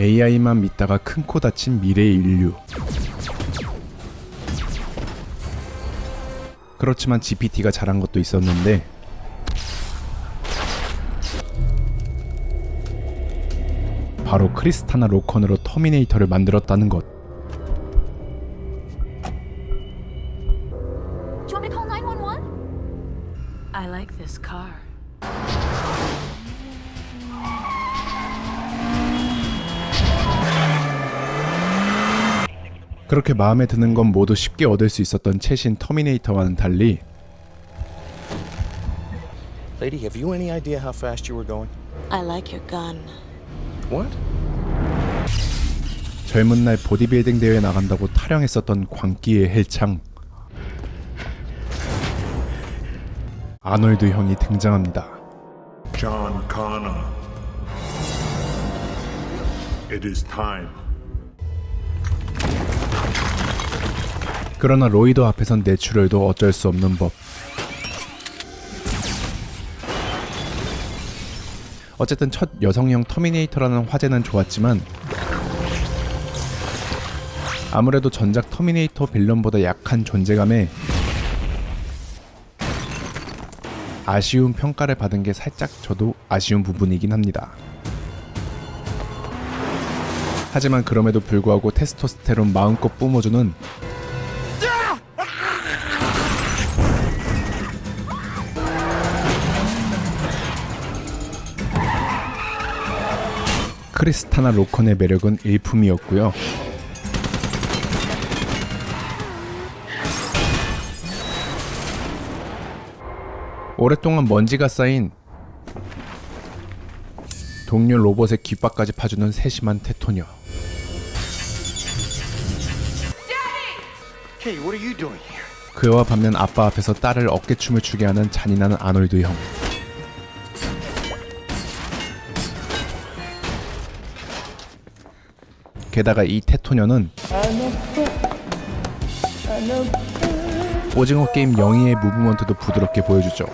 AI만 믿다가 큰 코 다친 미래의 인류. 그렇지만 GPT가 잘한 것도 있었는데 바로 크리스타나 로컨으로 터미네이터를 만들었다는 것. 그렇게 마음에 드는 건 모두 쉽게 얻을 수 있었던 최신 터미네이터와는 달리 Lady, have you any idea how fast you were going? I like your gun. What? 젊은 날 보디빌딩 대회에 나간다고 타령했었던 광기의 헬창 아놀드 형이 등장합니다. John Connor. It is time. 그러나 로이더 앞에선 내추럴도 어쩔 수 없는 법. 어쨌든 첫 여성형 터미네이터라는 화제는 좋았지만 아무래도 전작 터미네이터 빌런보다 약한 존재감에 아쉬운 평가를 받은 게 살짝 저도 아쉬운 부분이긴 합니다. 하지만 그럼에도 불구하고 테스토스테론 마음껏 뿜어주는 크리스타나 로컨의 매력은 일품이었고요. 오랫동안 먼지가 쌓인 동료 로봇의 귓밥까지 파주는 세심한 테토녀. Hey, what are you doing here? 그와 반면 아빠 앞에서 딸을 어깨춤을 추게 하는 잔인한 아놀드 형. 게다가 이 테토녀는 오징어 게임 영희의 무브먼트도 부드럽게 보여주죠.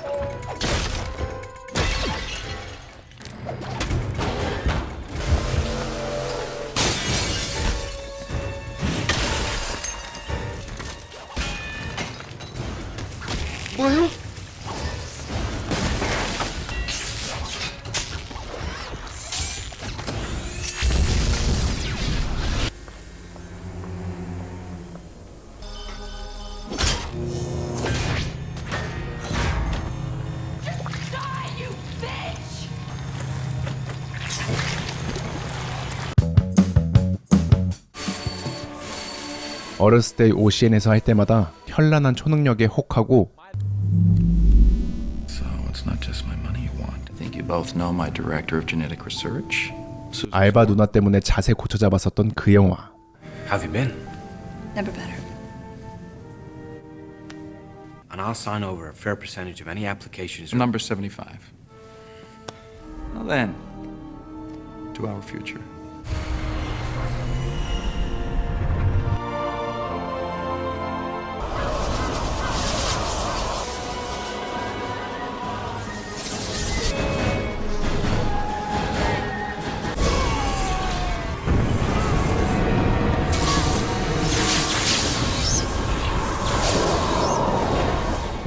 어렸을 때 OCN에서 할 때마다 현란한 초능력에 혹하고 So it's not just my money you want. I think you both know my director of genetic research. Susan 알바 누나 때문에 자세 고쳐 잡았었던 그 영화. How have you been? Never better. And I'll sign over a fair percentage of any applications. Number 75. Now then, to our future.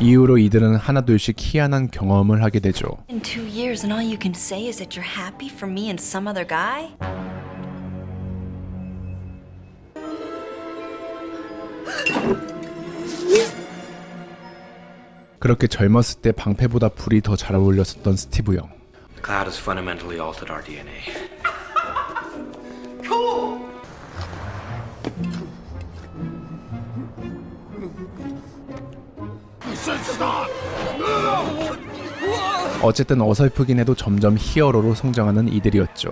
이후로 이들은 하나둘씩 희한한 경험을 하게 되죠. In two years, and all you can say is that you're happy for me and some other guy? 그렇게 젊었을 때 방패보다 불이 더 잘 어울렸었던 스티브 형. The cloud has fundamentally altered our DNA. 어쨌든 어설프긴 해도 점점 히어로로 성장하는 이들이었죠.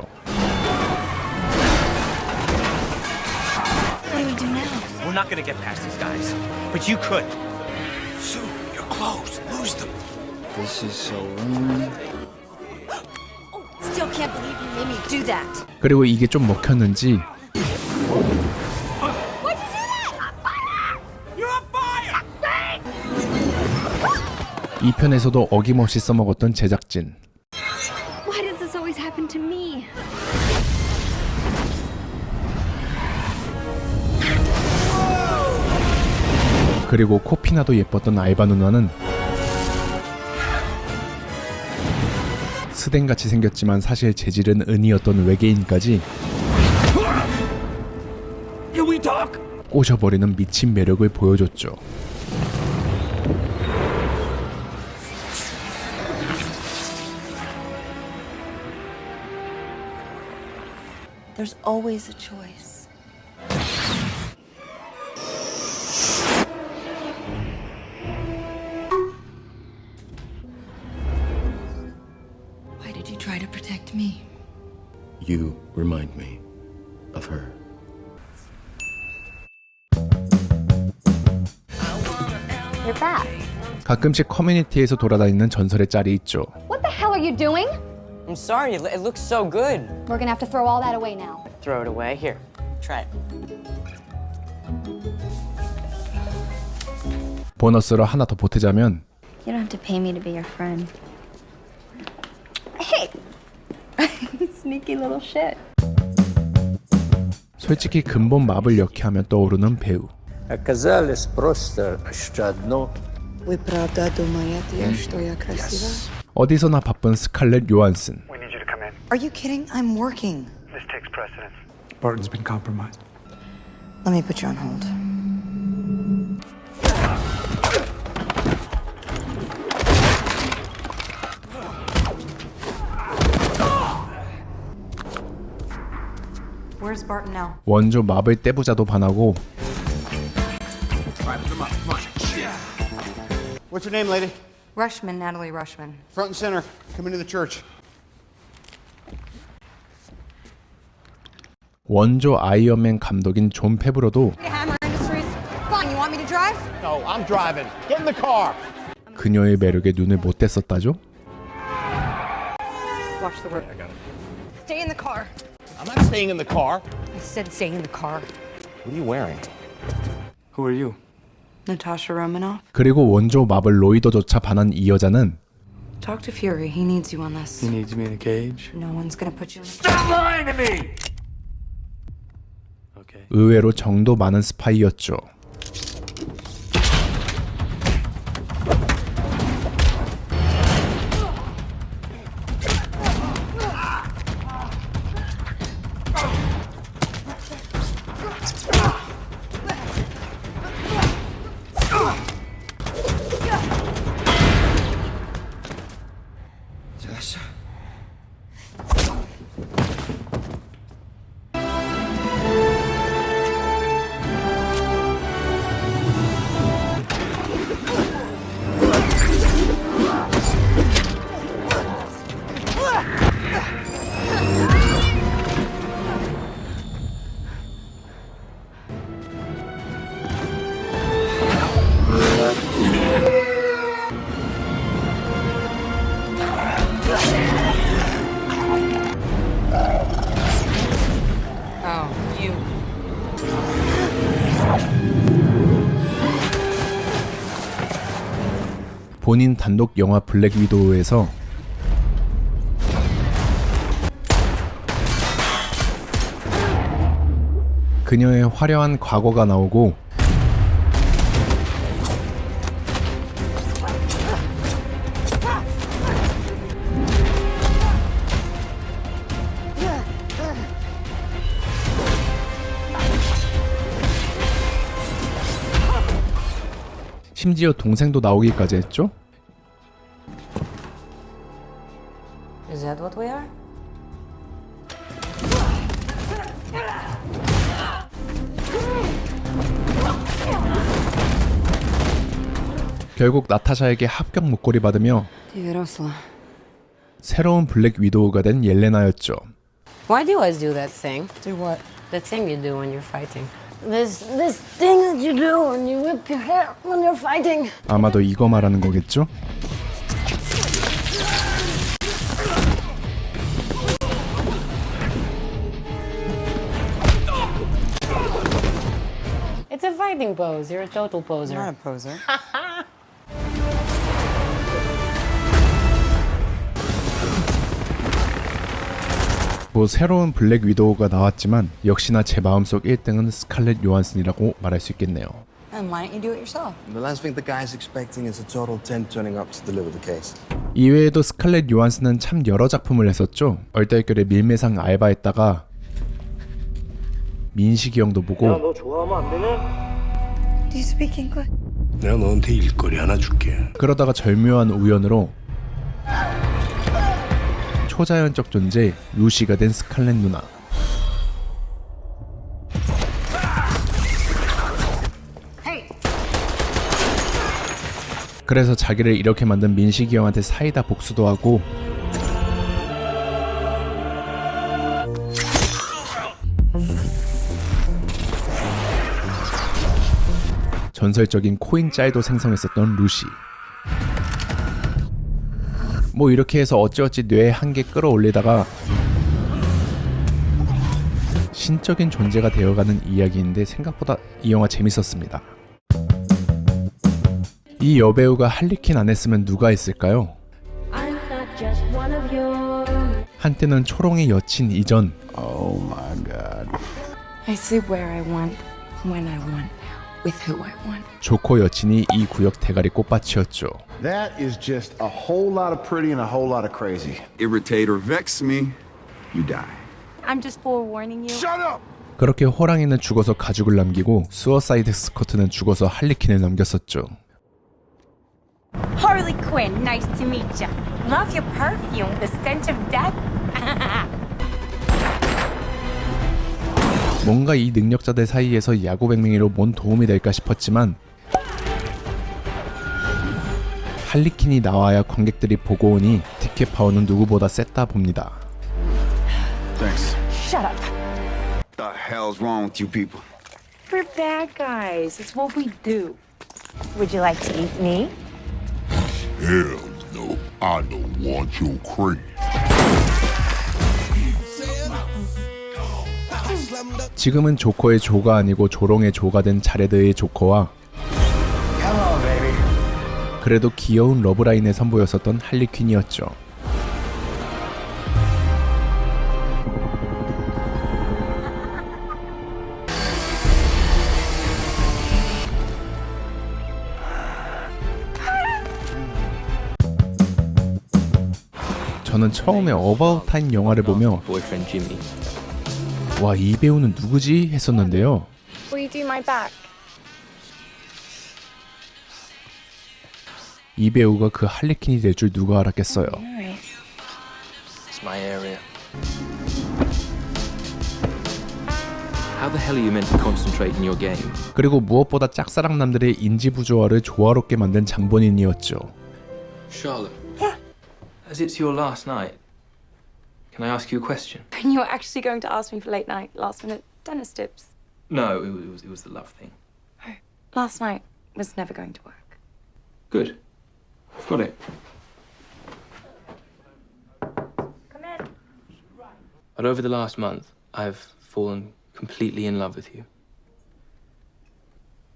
What do we do now? We're not gonna get past these guys, but you could. Sue, your clothes. Lose them. This is so wrong. Still can't believe you made me do that. 그리고 이게 좀 먹혔는지 2편에서도 어김없이 써먹었던 제작진. 그리고 코피나도 예뻤던 알바 누나는 스댕같이 생겼지만 사실 재질은 은이었던 외계인까지 꼬셔버리는 미친 매력을 보여줬죠. There's always a choice. Why did you try to protect me? You remind me of her. You're back. 가끔씩 커뮤니티에서 돌아다니는 전설의 짤이 있죠. What the hell are you doing? I'm sorry, it, it looks so good. We're gonna have to throw all that away now. Throw it away. Here, try it. 보너스로 하나 더 보태자면 You don't have to pay me to be your friend. Sneaky little shit. 솔직히 근본 맙을 역해하면 떠오르는 배우. Оказались просто еще одно Вы правда думаете, что я красива? 어디서나 바쁜 스칼렛 요한슨. Are you kidding? I'm working. Barton's been compromised. Let me put you on hold. Where's Barton now? 원조 맙을 떼부자도 반하고 What's your name, lady? Rushman, Natalie Rushman. Front and center. Come into the church. 원조 아이언맨 감독인 존 페브로도 Hammer Industries. Fine, you want me to drive? No, I'm driving. Get in the car. 그녀의 매력에 눈을 못 뗐었다죠. Watch the road. Stay in the car. I'm not staying in the car. I said stay in the car. What are you wearing? Who are you? Natasha Romanoff. 그리고 원조 맙을 로이더조차 반한 이 여자는 Talk to Fury. He needs you on this. He needs me in a cage. No one's gonna put you in the Okay. 의외로 정도 많은 스파이였죠. Oh, 본인 단독 영화 블랙 위도우에서 그녀의 화려한 과거가 나오고 심지어 동생도 나오기까지 했죠. Is that what we are? 결국 나타샤에게 합격 목걸이 받으며 Ты выросла. 새로운 블랙 위도우가 된 옐레나였죠. Why do you always do that thing? Do what? That thing you do when you're fighting. This this thing that you do when you whip your hair when you're fighting. 아마도 이거 말하는 거겠죠? It's a fighting pose. You're a total poser. Not a poser. 뭐 새로운 블랙 위도우가 나왔지만 역시나 제 마음속 1등은 스칼렛 요한슨이라고 말할 수 있겠네요. Then why don't you do it yourself? The last thing the guy's expecting is a total 10 turning up to deliver the case. 이외에도 스칼렛 요한스는 참 여러 작품을 했었죠. 얼떨결에 밀매상 알바했다가 민식이 형도 보고 Do you speak English? 내가 너한테 일거리 하나 줄게. 그러다가 절묘한 우연으로 초자연적 존재 루시가 된 스칼렛 누나. 그래서 자기를 이렇게 만든 민식이 형한테 사이다 복수도 하고 전설적인 코인 짤도 생성했었던 루시. 뭐 이렇게 해서 어찌어찌 뇌에 한개 끌어올리다가 신적인 존재가 되어가는 이야기인데 생각보다 이 영화 재밌었습니다. 이 여배우가 할리퀸 안 했으면 누가 했을까요? 한때는 초롱의 여친 이전 I sleep where I want, when I want, with who I want. 조코 여친이 이 구역 대가리 꽃밭이었죠. That is just a whole lot of pretty and a whole lot of crazy. irritate or vex me, you die. I'm just forewarning you. Shut up! 그렇게 호랑이는 죽어서 가죽을 남기고 수어사이드 스커트는 죽어서 할리퀸을 남겼었죠. Harley Quinn, nice to meet you. Love your perfume, the scent of death. 뭔가 이 능력자들 사이에서 야구 백맹이로 뭔 도움이 될까 싶었지만 할리퀸이 나와야 관객들이 보고 오니 티켓 파워는 누구보다 셌다 봅니다. Thanks. Shut up. The hell's wrong with you people? We're bad guys. It's what we do. Would you like to eat me? Hell no. I don't want your crate. 지금은 조커의 조가 아니고 조롱의 조가 된 자레드의 조커와 그래도 귀여운 러브라인의 선보였었던 할리퀸이었죠. 저는 처음에 어바웃 타임 영화를 보며 Boyfriend Jimmy. 와이 배우는 누구지 했었는데요. 이 배우가 그 할리퀸이 될 줄 누가 알았겠어요. It's my area. How the hell are you meant to concentrate in your game? 그리고 무엇보다 짝사랑남들의 인지 부조화를 조화롭게 만든 장본인이었죠. Charlotte. Yeah. As it's your last night, can I ask you a question? And you're actually going to ask me for late night, last minute dentist tips. No, it was, it was, the love thing. Last night was never going to work. Good. I've got it. Come in. But over the last month, I've fallen completely in love with you.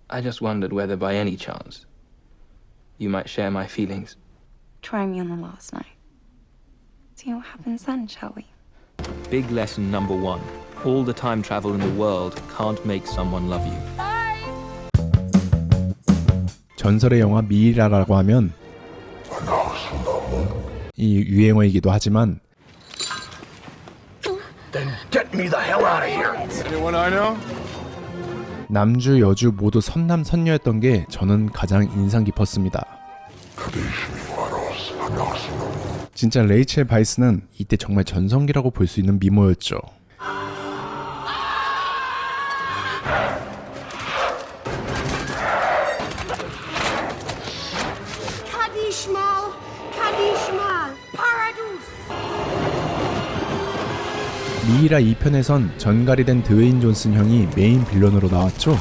I just wondered whether by any chance you might share my feelings. Try me on the last night. See what happens then, shall we? Big lesson number one. All the time travel in the world can't make someone love you. 전설의 영화 미이라라고 하면 이 유행어이기도 하지만 Get me the hell out of here. Anyone I know? 남주 여주 모두 선남 선녀였던 게 저는 가장 인상 깊었습니다. 진짜 레이첼 바이스는 이때 정말 전성기라고 볼 수 있는 미모였죠. 미이라 2편에선 전갈이 된 드웨인 존슨 형이 메인 빌런으로 나왔죠.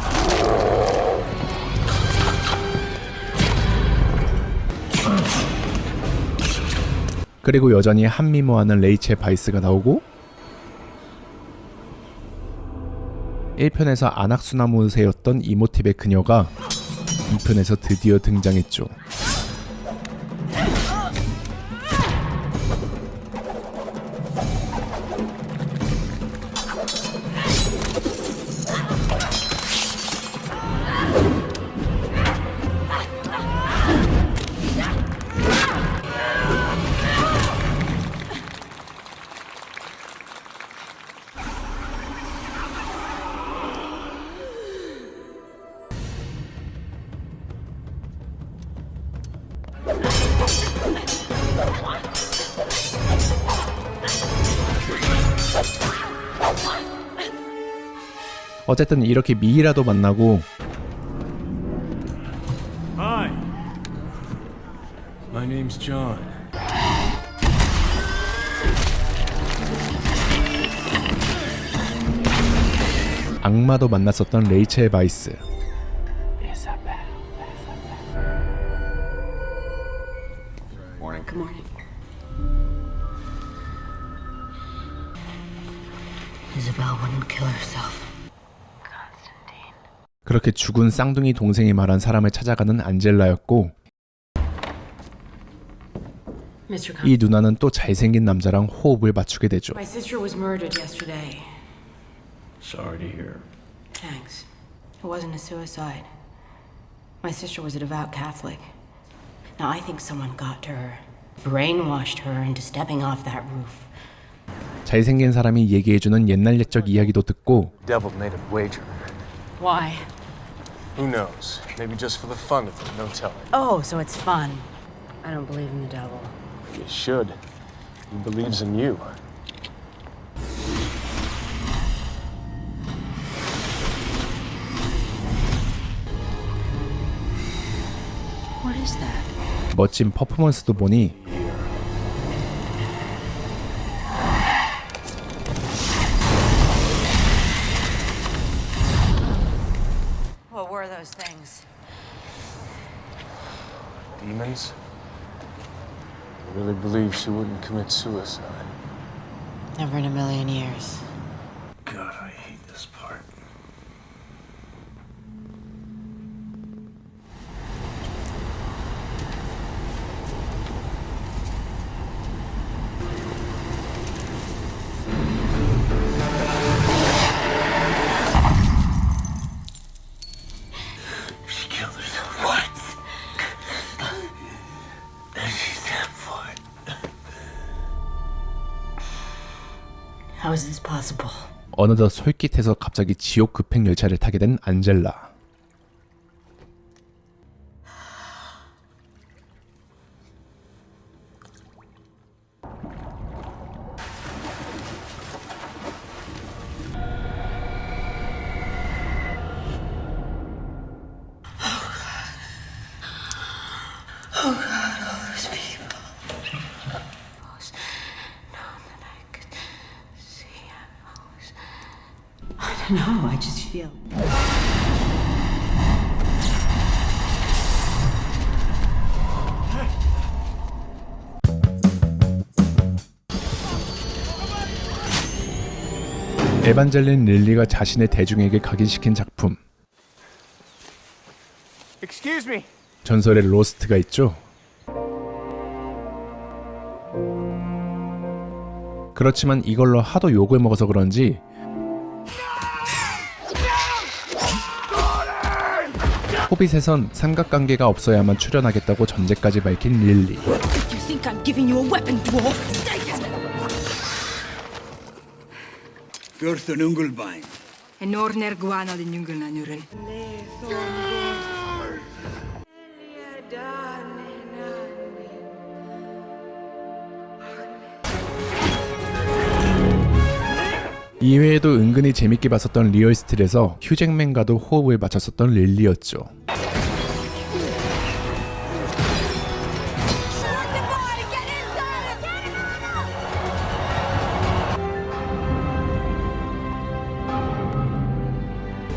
그리고 여전히 한미모하는 레이첼 바이스가 나오고 1편에서 안악수나무새였던 이모티브의 그녀가 2편에서 드디어 등장했죠. 어쨌든 이렇게 미이라도 만나고 Hi. My name's John. 악마도 만났었던 레이첼 바이스. 그렇게 죽은 쌍둥이 동생이 말한 사람을 찾아가는 안젤라였고 이 누나는 또 잘생긴 남자랑 호흡을 맞추게 되죠. My sister was murdered yesterday. Sorry to hear. Thanks. It wasn't a suicide. My sister was a devout Catholic. Now, I think someone got to her, brainwashed her into stepping off that roof. 잘생긴 사람이 얘기해주는 옛날 옛적 이야기도 듣고 Devil made a wager. Why? Who knows? Maybe just for the fun of it, no telling. Oh, so it's fun. I don't believe in the devil. You should. He believes in you. What is that? 멋진 퍼포먼스도 보니 What were those things? Demons? I really believe she wouldn't commit suicide. Never in a million years. God, I How is this possible? 어느덧 솔깃해서 갑자기 지옥 급행 열차를 타게 된 안젤라. 에반젤린 릴리가 자신의 대중에게 각인시킨 작품. Excuse me. 전설의 로스트가 있죠. 그렇지만 이걸로 하도 욕을 먹어서 그런지 호빗에선 삼각관계가 없어야만 출연하겠다고 전제까지 밝힌 릴리. A weapon, dwarf? Gurthun Ungelbein. Enorner guana din jungel na nuren. 이외에도 은근히 재밌게 봤었던 리얼스틸에서 휴잭맨과도 호흡을 맞췄었던 릴리였죠.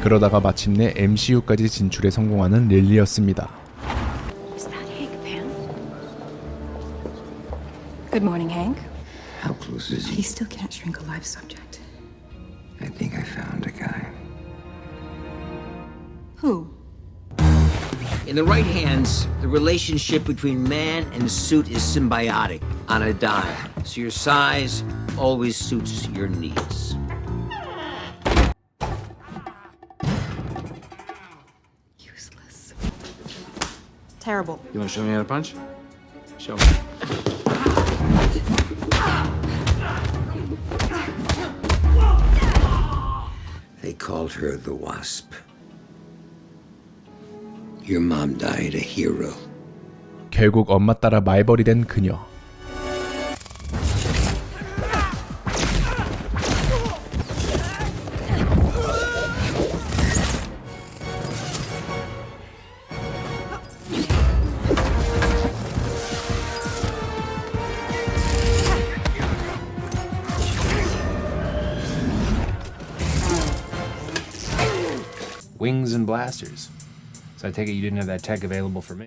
그러다가 마침내 MCU까지 진출에 성공하는 릴리였습니다. Is that Hank Pym? Good morning, Hank. How close is He still can't shrink a live subject. I think I found a guy. Who? In the right hands, the relationship between man and suit is symbiotic on a dime. So your size always suits your needs. Terrible. You want to show me how to punch? Show me. They called her the Wasp. Your mom died a hero. 결국 엄마 따라 말벌이 된 그녀. So I take it you didn't have that tech available for me.